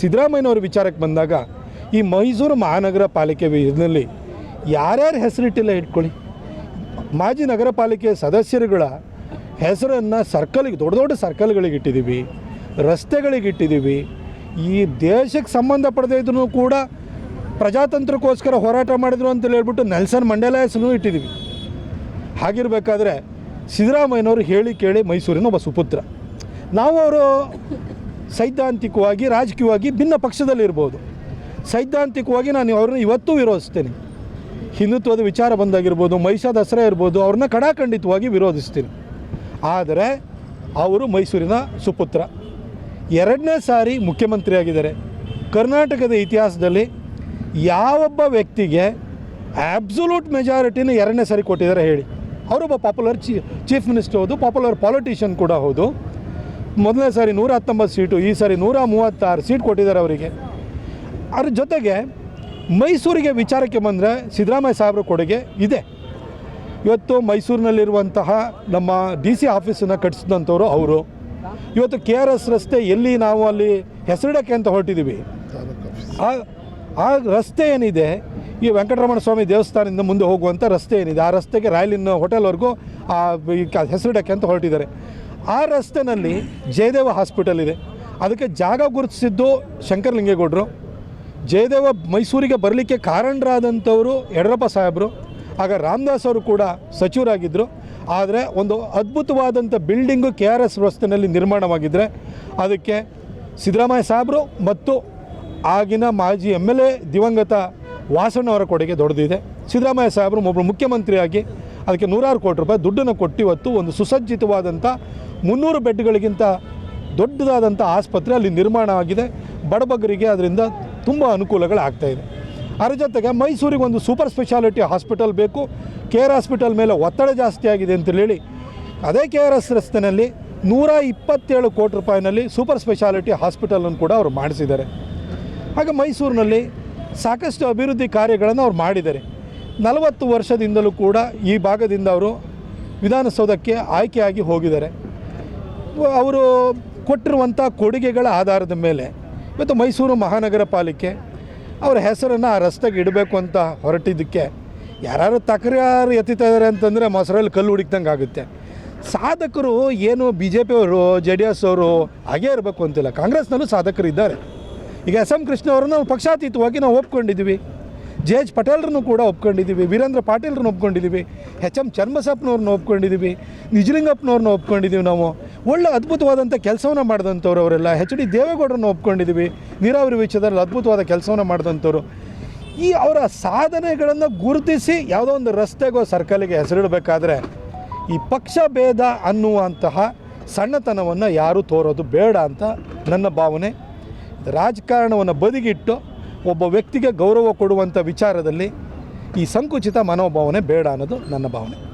ಸಿದ್ದರಾಮಯ್ಯನವ್ರ ವಿಚಾರಕ್ಕೆ ಬಂದಾಗ ಈ ಮೈಸೂರು ಮಹಾನಗರ ಪಾಲಿಕೆ ಇದರಲ್ಲಿ ಯಾರ್ಯಾರ ಹೆಸರಿಟ್ಟಿಲ್ಲ ಇಟ್ಕೊಳ್ಳಿ. ಮಾಜಿ ನಗರ ಪಾಲಿಕೆ ಸದಸ್ಯರುಗಳ ಹೆಸರನ್ನು ಸರ್ಕಲ್ಗೆ, ದೊಡ್ಡ ದೊಡ್ಡ ಸರ್ಕಲ್ಗಳಿಗೆ ಇಟ್ಟಿದ್ದೀವಿ, ರಸ್ತೆಗಳಿಗೆ ಇಟ್ಟಿದ್ದೀವಿ. ಈ ದೇಶಕ್ಕೆ ಸಂಬಂಧಪಡದೇ ಇದ್ರೂ ಕೂಡ ಪ್ರಜಾತಂತ್ರಕ್ಕೋಸ್ಕರ ಹೋರಾಟ ಮಾಡಿದ್ರು ಅಂತ ಹೇಳ್ಬಿಟ್ಟು ನೆಲ್ಸನ್ ಮಂಡೇಲ ಹೆಸರು ಇಟ್ಟಿದ್ದೀವಿ. ಹಾಗಿರಬೇಕಾದ್ರೆ ಸಿದ್ದರಾಮಯ್ಯನವರು ಹೇಳಿ ಕೇಳಿ ಮೈಸೂರಿನ ಒಬ್ಬ ಸುಪುತ್ರ. ನಾವು ಅವರು ಸೈದ್ಧಾಂತಿಕವಾಗಿ, ರಾಜಕೀಯವಾಗಿ ಭಿನ್ನ ಪಕ್ಷದಲ್ಲಿರ್ಬೋದು. ಸೈದ್ಧಾಂತಿಕವಾಗಿ ನಾನು ಅವ್ರನ್ನ ಇವತ್ತೂ ವಿರೋಧಿಸ್ತೇನೆ. ಹಿಂದುತ್ವದ ವಿಚಾರ ಬಂದಾಗಿರ್ಬೋದು ಮಹಿಷಾ ದಸರಾ ಇರ್ಬೋದು, ಅವ್ರನ್ನ ಕಡಾಖಂಡಿತವಾಗಿ ವಿರೋಧಿಸ್ತೀನಿ. ಆದರೆ ಅವರು ಮೈಸೂರಿನ ಸುಪುತ್ರ. ಎರಡನೇ ಸಾರಿ ಮುಖ್ಯಮಂತ್ರಿಯಾಗಿದ್ದಾರೆ ಕರ್ನಾಟಕದ ಇತಿಹಾಸದಲ್ಲಿ ಯಾವೊಬ್ಬ ವ್ಯಕ್ತಿಗೆ ಆಬ್ಸೊಲ್ಯೂಟ್ ಮೆಜಾರಿಟಿನ ಎರಡನೇ ಸಾರಿ ಕೊಟ್ಟಿದ್ದಾರೆ ಹೇಳಿ. ಅವರೊಬ್ಬ ಪಾಪ್ಯುಲರ್ ಚೀಫ್ ಮಿನಿಸ್ಟರ್ ಹೌದು ಪಾಪ್ಯುಲರ್ ಪಾಲಿಟಿಷಿಯನ್ ಕೂಡ ಹೌದು. ಮೊದಲನೇ ಸಾರಿ ನೂರ ಹತ್ತೊಂಬತ್ತು ಸೀಟು, ಈ ಸಾರಿ ನೂರ ಮೂವತ್ತಾರು ಸೀಟ್ ಕೊಟ್ಟಿದ್ದಾರೆ ಅವರಿಗೆ. ಅದ್ರ ಜೊತೆಗೆ ಮೈಸೂರಿಗೆ ವಿಚಾರಕ್ಕೆ ಬಂದರೆ ಸಿದ್ದರಾಮಯ್ಯ ಸಾಹೇಬ್ರ ಕೊಡುಗೆ ಇದೆ. ಇವತ್ತು ಮೈಸೂರಿನಲ್ಲಿರುವಂತಹ ನಮ್ಮ ಡಿ ಸಿ ಆಫೀಸನ್ನು ಕಟ್ಟಿಸಿದಂಥವ್ರು ಅವರು. ಇವತ್ತು ಕೆ ಆರ್ ಎಸ್ ರಸ್ತೆ ಎಲ್ಲಿ ನಾವು ಅಲ್ಲಿ ಹೆಸರಿಡಕ್ಕೆ ಅಂತ ಹೊರಟಿದ್ದೀವಿ. ಆ ಆ ರಸ್ತೆ ಏನಿದೆ, ಈ ವೆಂಕಟರಮಣ ಸ್ವಾಮಿ ದೇವಸ್ಥಾನದಿಂದ ಮುಂದೆ ಹೋಗುವಂಥ ರಸ್ತೆ ಏನಿದೆ, ಆ ರಸ್ತೆಗೆ ರಾಯಲಿನ ಹೋಟೆಲ್ವರೆಗೂ ಆ ಹೆಸರಿಡಕ್ಕೆ ಅಂತ ಹೊರಟಿದ್ದಾರೆ. ಆ ರಸ್ತೆನಲ್ಲಿ ಜಯದೇವ ಹಾಸ್ಪಿಟಲ್ ಇದೆ. ಅದಕ್ಕೆ ಜಾಗ ಗುರುತಿಸಿದ್ದು ಶಂಕರಲಿಂಗೇಗೌಡರು ಜಯದೇವ ಮೈಸೂರಿಗೆ ಬರಲಿಕ್ಕೆ ಕಾರಣರಾದಂಥವರು ಯಡಿಯೂರಪ್ಪ ಸಾಹೇಬರು. ಆಗ ರಾಮದಾಸ್ ಅವರು ಕೂಡ ಸಚಿವರಾಗಿದ್ದರು ಆದರೆ ಒಂದು ಅದ್ಭುತವಾದಂಥ ಬಿಲ್ಡಿಂಗು ಕೆ ಆರ್ ಎಸ್ ರಸ್ತೆಯಲ್ಲಿ ನಿರ್ಮಾಣವಾಗಿದ್ದರೆ ಅದಕ್ಕೆ ಸಿದ್ದರಾಮಯ್ಯ ಸಾಹೇಬರು ಮತ್ತು ಆಗಿನ ಮಾಜಿ ಎಂ ಎಲ್ ಎ ದಿವಂಗತ ವಾಸಣ್ಣವರ ಕೊಡುಗೆ ದೊಡ್ಡದಿದೆ. ಸಿದ್ದರಾಮಯ್ಯ ಸಾಹೇಬರು ಒಬ್ಬರು ಮುಖ್ಯಮಂತ್ರಿಯಾಗಿ ಅದಕ್ಕೆ ನೂರಾರು ಕೋಟಿ ರೂಪಾಯಿ ದುಡ್ಡನ್ನು ಕೊಟ್ಟು ಇವತ್ತು ಒಂದು ಸುಸಜ್ಜಿತವಾದಂಥ ಮುನ್ನೂರು ಬೆಡ್ಗಳಿಗಿಂತ ದೊಡ್ಡದಾದಂಥ ಆಸ್ಪತ್ರೆ ಅಲ್ಲಿ ನಿರ್ಮಾಣ ಆಗಿದೆ. ಬಡಬಗರಿಗೆ ಅದರಿಂದ ತುಂಬ ಅನುಕೂಲಗಳು ಇದೆ. ಅದರ ಜೊತೆಗೆ ಮೈಸೂರಿಗೆ ಒಂದು ಸೂಪರ್ ಸ್ಪೆಷಾಲಿಟಿ ಹಾಸ್ಪಿಟಲ್ ಬೇಕು. ಕೆ ಆರ್ ಹಾಸ್ಪಿಟಲ್ ಮೇಲೆ ಒತ್ತಡ ಜಾಸ್ತಿ ಆಗಿದೆ ಅಂತ ಹೇಳಿ. ಅದೇ ಕೆ ಆರ್ ಎಸ್ ರಸ್ತೆಯಲ್ಲಿ ನೂರ ಇಪ್ಪತ್ತೇಳು ಕೋಟಿ ರೂಪಾಯಿನಲ್ಲಿ ಸೂಪರ್ ಸ್ಪೆಷಾಲಿಟಿ ಹಾಸ್ಪಿಟಲನ್ನು ಕೂಡ ಅವರು ಮಾಡಿಸಿದ್ದಾರೆ. ಹಾಗೆ ಮೈಸೂರಿನಲ್ಲಿ ಸಾಕಷ್ಟು ಅಭಿವೃದ್ಧಿ ಕಾರ್ಯಗಳನ್ನು ಅವ್ರು ಮಾಡಿದ್ದಾರೆ. ನಲವತ್ತು ವರ್ಷದಿಂದಲೂ ಕೂಡ ಈ ಭಾಗದಿಂದ ಅವರು ವಿಧಾನಸೌಧಕ್ಕೆ ಆಯ್ಕೆಯಾಗಿ ಹೋಗಿದ್ದಾರೆ. ಅವರು ಕೊಟ್ಟಿರುವಂಥ ಕೊಡುಗೆಗಳ ಆಧಾರದ ಮೇಲೆ ಇವತ್ತು ಮೈಸೂರು ಮಹಾನಗರ ಪಾಲಿಕೆ ಅವರ ಹೆಸರನ್ನು ಆ ರಸ್ತೆಗೆ ಇಡಬೇಕು ಅಂತ ಹೊರಟಿದ್ದಕ್ಕೆ ಯಾರು ತಕರಾರು ಎತ್ತಿತಾ ಇದ್ದಾರೆ ಅಂತಂದರೆ ಮೊಸರಲ್ಲಿ ಕಲ್ಲು ಹುಡುಕ್ದಂಗೆ ಆಗುತ್ತೆ. ಸಾಧಕರು ಏನು ಬಿ ಜೆ ಪಿಯವರು ಜೆ ಡಿ ಎಸ್ ಅವರು ಹಾಗೇ ಇರಬೇಕು ಅಂತಿಲ್ಲ. ಕಾಂಗ್ರೆಸ್ನಲ್ಲೂ ಸಾಧಕರು ಇದ್ದಾರೆ ಈಗ ಎಸ್ ಎಂ ಕೃಷ್ಣ ಅವರನ್ನು ಪಕ್ಷಾತೀತವಾಗಿ ನಾವು ಒಪ್ಕೊಂಡಿದ್ದೀವಿ. ಜೆ ಎಚ್ ಪಟೇಲ್ರನ್ನು ಕೂಡ ಒಪ್ಕೊಂಡಿದ್ದೀವಿ, ವೀರೇಂದ್ರ ಪಾಟೀಲ್ರನ್ನ ಒಪ್ಕೊಂಡಿದ್ದೀವಿ, ಎಚ್ ಎಂ ಚರ್ಮಸಪ್ಪನವ್ರನ್ನ ಒಪ್ಕೊಂಡಿದ್ದೀವಿ, ನಿಜಲಿಂಗಪ್ಪನವ್ರನ್ನ ಒಪ್ಕೊಂಡಿದ್ದೀವಿ ನಾವು. ಒಳ್ಳೆ ಅದ್ಭುತವಾದಂಥ ಕೆಲಸವನ್ನು ಮಾಡಿದಂಥವ್ರು ಅವರೆಲ್ಲ. ಎಚ್ ಡಿ ದೇವೇಗೌಡರನ್ನ ಒಪ್ಕೊಂಡಿದ್ದೀವಿ, ನೀರಾವರಿ ವಿಷಯದಲ್ಲಿ ಅದ್ಭುತವಾದ ಕೆಲಸವನ್ನು ಮಾಡಿದಂಥವ್ರು. ಈ ಅವರ ಸಾಧನೆಗಳನ್ನು ಗುರುತಿಸಿ ಯಾವುದೋ ಒಂದು ರಸ್ತೆಗೋ ಸರ್ಕಲಿಗೆ ಹೆಸರಿಡಬೇಕಾದ್ರೆ ಈ ಪಕ್ಷ ಭೇದ ಅನ್ನುವಂತಹ ಸಣ್ಣತನವನ್ನು ಯಾರೂ ತೋರೋದು ಬೇಡ ಅಂತ ನನ್ನ ಭಾವನೆ. ರಾಜಕಾರಣವನ್ನು ಬದಿಗಿಟ್ಟು ಒಬ್ಬ ವ್ಯಕ್ತಿಗೆ ಗೌರವ ಕೊಡುವಂಥ ವಿಚಾರದಲ್ಲಿ ಈ ಸಂಕುಚಿತ ಮನೋಭಾವನೆ ಬೇಡ ಅನ್ನೋದು ನನ್ನ ಭಾವನೆ.